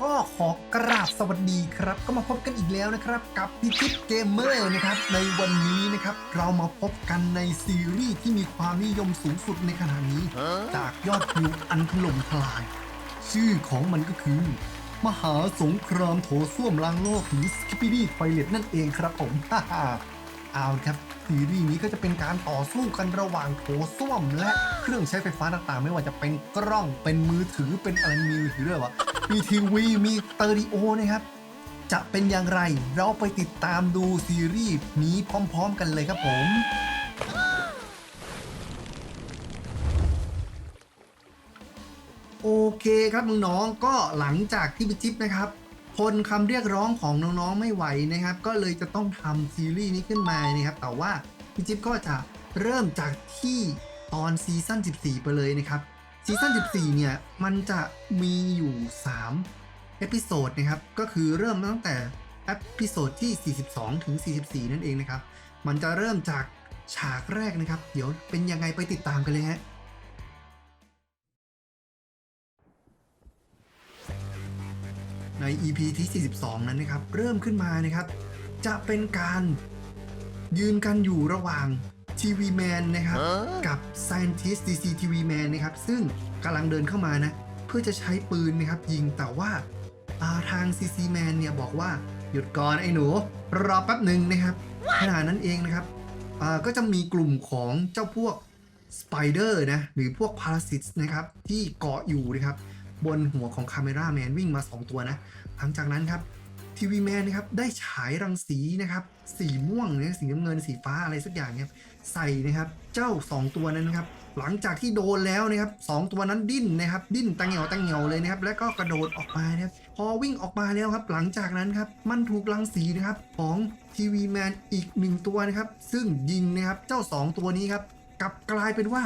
ก็ขอกราบสวัสดีครับ ก็มาพบกันอีกแล้วนะครับ กับพิทิปเกมเมอร์นะครับ ในวันนี้นะครับ เรามาพบกันในซีรีส์ที่มีความนิยมสูงสุดในขณะนี้ จากยอดวิวอันถล่มทลาย ชื่อของมันก็คือ มหาสงครามโถส้วมล้างโลกหรือ Skippity Toilet นั่นเองครับผมเอาละครับซีรีส์นี้ก็จะเป็นการต่อสู้กันระหว่างโถส้วม และเครื่องใช้ไฟฟ้าต่างๆ ไม่ว่าจะเป็นกล้องเป็นมือถือเป็นอะไรมีมือถือด้วยวะ มีทีวีมีเตอริโอนะครับ จะเป็นอย่างไร เราไปติดตามดูซีรีส์นี้พร้อมๆกันเลยครับผมโอเคครับน้องๆก็หลังจากที่พี่จิ๊บนะครับทนคำเรียกร้องของน้องๆไม่ไหวนะครับ ก็เลยจะต้องทำซีรีส์นี้ขึ้นมานะครับ แต่ว่าพี่จิ๊บก็จะเริ่มจากที่ตอนซีซั่น14 ไปเลยนะครับ ซีซั่น14 เนี่ย มันจะมีอยู่ 3 เอพิโซดนะครับ ก็คือเริ่มตั้งแต่เอพิโซดที่ 42 ถึง 44 นั่นเองนะครับ มันจะเริ่มจากฉากแรกนะครับ เดี๋ยวเป็นยังไงไปติดตามกันเลยฮะใน EP ที่ 42 นั้นนะครับ เริ่มขึ้นมานะครับ จะเป็นการยืนกันอยู่ระหว่าง ทีวีแมนนะครับ กับ Scientist CCTV Man นะครับ ซึ่งกำลังเดินเข้ามานะ เพื่อจะใช้ปืนนะครับ ยิงแต่ว่าอ่าทาง CC Man เนี่ยบอกว่าหยุดก่อนไอ้หนู รอแป๊บหนึ่งนะครับขณะนั้นเองนะครับอ่าก็จะมีกลุ่มของเจ้าพวกสไปเดอร์นะ หรือพวกพาราซิตนะครับ ที่เกาะอยู่นะครับ บนหัวของคาเมราแมนวิ่งมา 2 ตัวนะ หลังจากนั้นครับทีวีแมนนะครับ ได้ฉายรังสีนะครับ สีม่วงนะสีน้ำเงินสีฟ้าอะไรสักอย่างเนี่ย ใส่นะครับเจ้า 2 ตัวนั้นนะครับหลังจากที่โดนแล้วนะครับสองตัวนั้นดิ้นนะครับดิ้นตังเหงียวตังเหงียวเลยนะครับแล้วก็กระโดดออกมานะครับพอวิ่งออกมาแล้วครับ หลังจากนั้นครับมันถูกรังสีนะครับของทีวีแมนอีกหนึ่งตัวนะครับซึ่งยิงนะครับเจ้า 2 ตัวนี้ครับกลับกลายเป็นว่า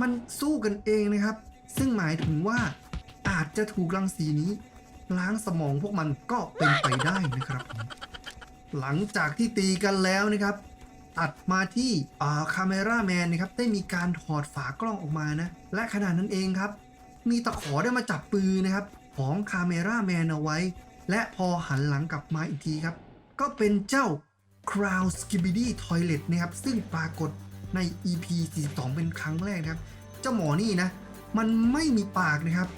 มันสู้กันเองนะครับ ซึ่งหมายถึงว่าอาจจะถูกรังสีนี้ ล้างสมองพวกมันก็เป็นไปได้นะครับ หลังจากที่ตีกันแล้วนะครับ ตัดมาที่คาเมราแมนนะครับได้มีการถอดฝากล้องออกมานะและขณะนั้นเองครับ มีตะขอได้มาจับปืนนะครับของคาเมราแมนเอาไว้ และพอหันหลังกลับมาอีกทีครับ ก็เป็นเจ้า Crown Skibidi Toilet นะครับซึ่งปรากฏใน EP 42 เป็นครั้งแรกนะครับ เจ้าหมอนี่นะ มันไม่มีปากนะครับ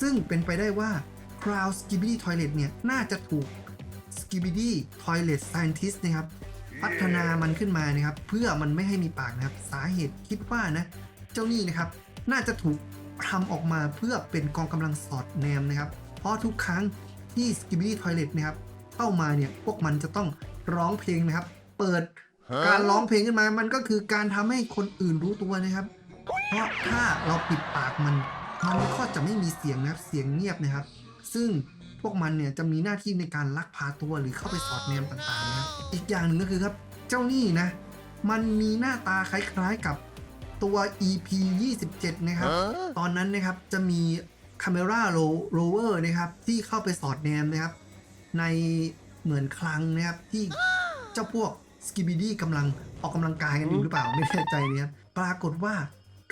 ซึ่งเป็นไปได้ว่า Crown Skibidi Toilet เนี่ย น่าจะถูก Skibidi Toilet Scientist นะครับ พัฒนามันขึ้นมานะครับ เพื่อมันไม่ให้มีปากนะครับ สาเหตุคิดว่านะเจ้านี่นะครับ น่าจะถูกทำออกมาเพื่อเป็นกองกำลังสอดแนมนะครับ เพราะทุกครั้งที่ Skibidi Toilet นะครับเข้ามาเนี่ยพวกมันจะต้องร้องเพลงนะครับ เปิดการร้องเพลงขึ้นมา มันก็คือการทำให้คนอื่นรู้ตัวนะครับ เพราะถ้าเราปิดปากมัน มันก็จะไม่มีเสียงนะครับ เสียงเงียบนะครับ ซึ่ง พวกมันเนี่ยจะมีหน้าที่ในการลักพาตัวหรือเข้าไปสอดแนมต่างๆนะครับอีกอย่างหนึ่งก็คือครับเจ้านี่นะ มันมีหน้าตาคล้ายๆกับตัว EP 27 นะครับ ตอนนั้นนะครับจะมี Camera Rover นะครับที่เข้าไปสอดแนมนะครับ ในเหมือนคลังนะครับที่เจ้าพวกสกิบิดี้กำลังออกกำลังกายกันอยู่หรือเปล่าไม่แน่ใจนะครับปรากฏว่า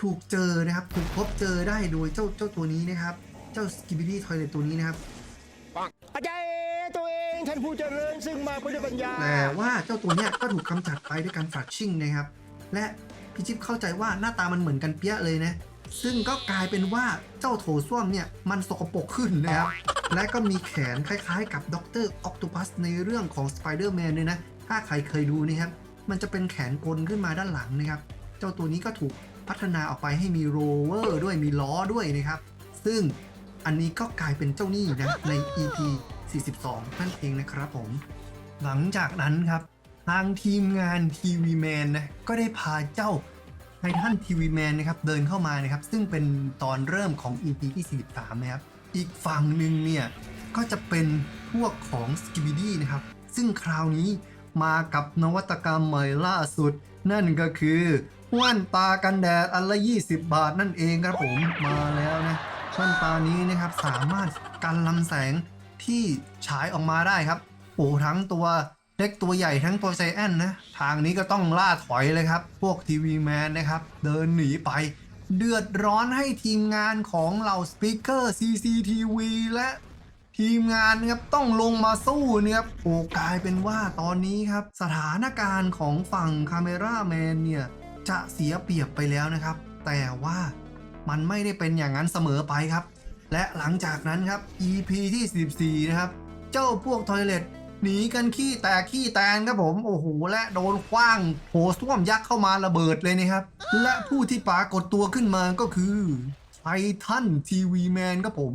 ถูกเจอนะครับ ถูกพบเจอได้โดยเจ้าเจ้าตัวนี้นะครับ เจ้าสกิบิดี้ทอยเลตตัวนี้นะครับ อาจารย์ตัวเองท่านผู้เจริญซึ่งมาเพื่อปัญญาแต่ว่าเจ้าตัวเนี้ยก็ถูกกำจัดไปด้วยการฟลัชชิ่งนะครับ และพี่จิ๊บเข้าใจว่าหน้าตามันเหมือนกันเปี้ยเลยนะ ซึ่งก็กลายเป็นว่าเจ้าโถส้วมเนี่ยมันสกปรกขึ้นนะครับ และก็มีแขนคล้ายๆ กับด็อกเตอร์ออ t ต p ปัสในเรื่องของสไปเดอร์แมนเลยนะ ถ้าใครเคยดูนะครับ มันจะเป็นแขนกลขึ้นมาด้านหลังนะครับ เจ้าตัวนี้ก็ถูกพัฒนาออกไปให้มีโรเวอร์ด้วยมีล้อด้วยนะครับ ซึ่ง อันนี้ก็กลายเป็นเจ้าหนี้นะใน EP 42 นั่นเองนะครับผม หลังจากนั้นครับทางทีมงานทีวีแมนนะก็ได้พาเจ้าไททันทีวีแมนนะครับเดินเข้ามานะครับ ซึ่งเป็นตอนเริ่มของ EP ที่43นะครับอีกฝั่งหนึ่งเนี่ย ก็จะเป็นพวกของ s k i b i d y นะครับ ซึ่งคราวนี้มากับนวัตกรรมใหม่ล่าสุด นั่นก็คือแว่นตากันแดดอันละ 20 บาทนั่นเองครับผมมาแล้วนะ แว่นตานี้นะครับสามารถกันลำแสงที่ฉายออกมาได้ครับโอ้ทั้งตัวเล็กตัวใหญ่ทั้งตัวไซแอนนะทางนี้ก็ต้องล่าถอยเลยครับ พวกทีวีแมนนะครับ เดินหนีไป เดือดร้อนให้ทีมงานของเหล่าสปีกเกอร์ CCTV และทีทีมงานนะครับต้องลงมาสู้นะครับโอ้กลายเป็นว่าตอนนี้ครับ สถานการณ์ของฝั่งคาเมราแมนเนี่ย จะเสียเปรียบไปแล้วนะครับ แต่ว่า มันไม่ได้เป็นอย่างนั้นเสมอไปครับ และหลังจากนั้นครับ EP ที่ 14 นะครับ เจ้าพวกทอยเลตหนีกันขี้แตกขี้แตนครับผม โอ้โห และโดนคว้างโหส้วมยักษ์เข้ามาระเบิดเลยนะครับ และผู้ที่ปรากฏตัวขึ้นมาก็คือไททันทีวีแมนครับผม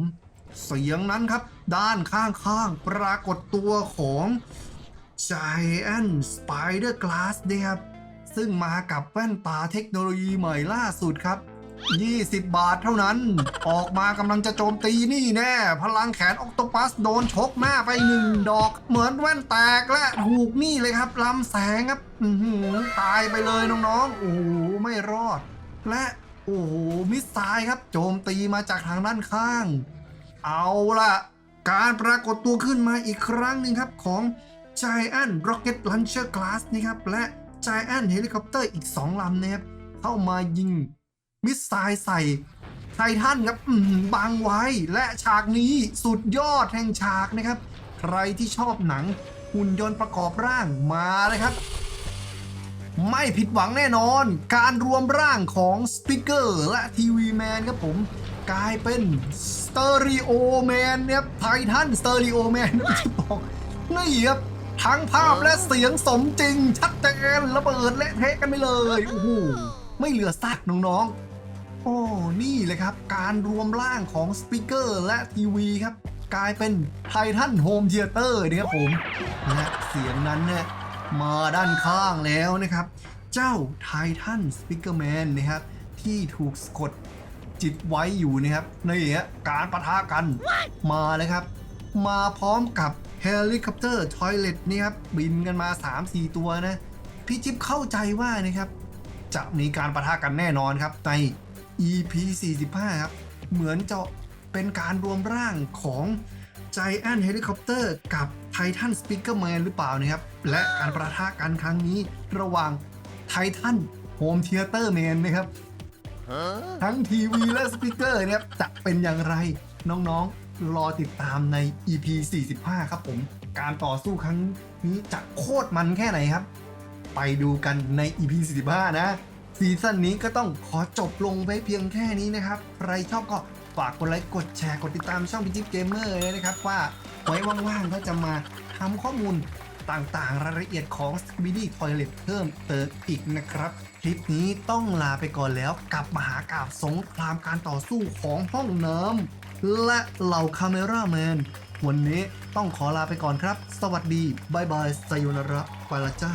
เสียงนั้นครับ ด้านข้างๆ ปรากฏตัวของ Giant Spider Glass นะครับ ซึ่งมากับแว่นตาเทคโนโลยีใหม่ล่าสุดครับ 20 บาทเท่านั้น ออกมากำลังจะโจมตีนี่แน่ พลังแขนออกโตปัสโดนชกหน้าไปหนึ่งดอก เหมือนแว่นแตกและถูกนี่เลยครับลำแสงครับตายไปเลยน้องๆ โอ้โหไม่รอด และโอ้โหมิสไซล์ครับ โจมตีมาจากทางด้านข้าง เอาล่ะ การปรากฏตัวขึ้นมาอีกครั้งหนึ่งครับของ Giant Rocket Launcher Glass นะครับ และ Giant Helicopter อีก 2ลำนะครับเข้ามายิง มิสไซล์ใส่ไททันครับบังไว้และฉากนี้สุดยอดแห่งฉากนะครับ ใครที่ชอบหนังหุ่นยนต์ประกอบร่างมาเลยครับ ไม่ผิดหวังแน่นอน การรวมร่างของสปิเกอร์และทีวีแมนครับผมกลายเป็นสเตอริโอแมนนะครับไททันสเตอริโอแมนไม่ใช่บอกนี่ครับทั้งภาพและเสียงสมจริง ชัดเจนระเบิดและเทะกันไปเลย โอ้โห ไม่เหลือซากน้อง ๆ โอ้นี่เลยครับ การรวมร่างของสปีกเกอร์และทีวีครับ กลายเป็นไททันโฮมเทเตอร์นะครับผมและเสียงนั้นเนี่ยมาด้านข้างแล้วนะครับ เจ้าไททันสปิเกอร์แมนนะครับ ที่ถูกสะกดจิตไว้อยู่นะครับในฮะการประทะกันมาเลยครับ มาพร้อมกับเฮลิคอปเตอร์ทอยเลตนี่ครับ บินกันมา 3-4 ตัวนะ พี่จิ๊บเข้าใจว่านะครับ จะมีการประทะกันแน่นอนครับใน EP 45 ครับ เหมือนจะเป็นการรวมร่างของ Giant Helicopter กับ Titan Speaker Man หรือเปล่านะครับ และการประทะกันครั้งนี้ระหว่าง Titan Home Theater Man นะครับ ทั้งทีวีและสปีกเกอร์เนี่ยจะเป็นอย่างไรน้องๆ รอติดตามใน EP 45 ครับผม การต่อสู้ครั้งนี้จะโคตรมันแค่ไหนครับ ไปดูกันใน EP 45 นะ ซีซั่นนี้ก็ต้องขอจบลงไว้เพียงแค่นี้นะครับ ใครชอบก็ฝากกดไลค์กดแชร์กดติดตามช่องพิจิตเกมเมอร์เลยนะครับ ว่าไว้ว่างๆก็จะมาทำข้อมูลต่างๆ รายละเอียดของ s k i b i d y Toilet เพิ่มเติมอีกนะครับ คลิปนี้ต้องลาไปก่อนแล้วกับมหากาบสงครามการต่อสู้ของห้องน้ำและเหล่าคาเมราแมนวันนี้ต้องขอลาไปก่อนครับ สวัสดีบายบายไซโยนาระไปละจ้า